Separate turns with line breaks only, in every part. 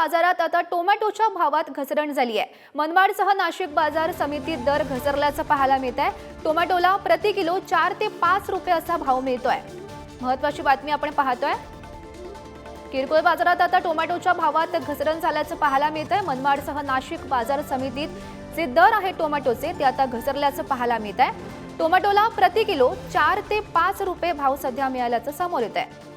बाजारात आता टोमॅटोच्या भावात घसरण झाली आहे. मनमाडसह नाशिक बाजार समितीत दर घसरल्याचं पाहायला मिळत आहे टोमॅटोला प्रति किलो चार ते पाच रुपये असा भाव मिळतोय. महत्वाची बातमी आपण पाहतोय. किरकोळ बाजारात आता टोमॅटोच्या भावात घसरण झाल्याचं पाहायला मिळत आहे मनमाडसह नाशिक बाजार समितीत जे दर आहे टोमॅटोचे ते आता घसरल्याचं पाहायला मिळत आहे टोमॅटोला प्रति किलो चार ते पाच रुपये भाव सध्या मिळाल्याचं समोर येत आहे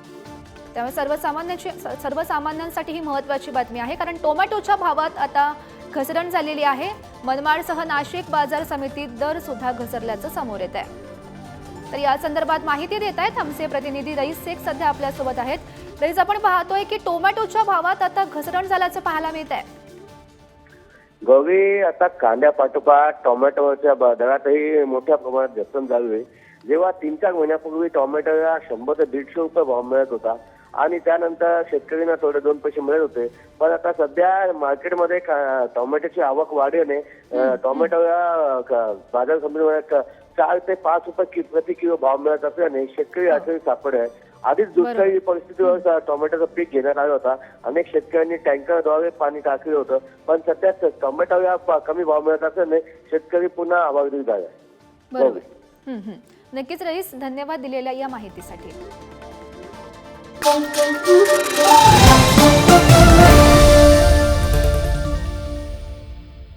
त्यामुळे सर्वसामान्यांची सर्वसामान्यांसाठी ही महत्वाची बातमी आहे. कारण टोमॅटोच्या भावात आता घसरण झालेली आहे. मनमाडसह नाशिक बाजार समितीत दर सुद्धा घसरल्याचं समोर येत आहे. तर या संदर्भात माहिती देत आहेत आमचे प्रतिनिधी रईस शेख सध्या आपल्यासोबत आहेत. रईस आपण पाहतोय की टोमॅटोच्या भावात आता घसरण झाल्याचं पाहायला मिळत आहे.
गवी आता कांद्या पाठोपाठ टोमॅटोच्या ब- दरातही मोठ्या प्रमाणात घसरण झाली आहे. जेव्हा तीन चार महिन्यापूर्वी टोमॅटोला शंभर ते दीडशे रुपये भाव मिळत होता. आणि त्यानंतर शेतकऱ्यांना थोडे दोन पैसे मिळत होते. पण आता सध्या मार्केटमध्ये टोमॅटोची आवक वाढल्याने अं, टोमॅटोला बाजार समितीमध्ये चार ते पाच रुपये प्रति किलो भाव मिळत असल्याने शेतकरी अडचणी सापडे आहे आधीच दुष्काळी परिस्थितीवर टोमॅटोचं पीक घेण्यात आलं होता. अनेक शेतकऱ्यांनी टँकरद्वारे पाणी टाकलं होतं. पण सध्या टोमॅटोला कमी भाव मिळत असल्याने शेतकरी पुन्हा आवागीत झाले.
बरोबर. नक्कीच रईस धन्यवाद दिलेल्या या माहितीसाठी. Música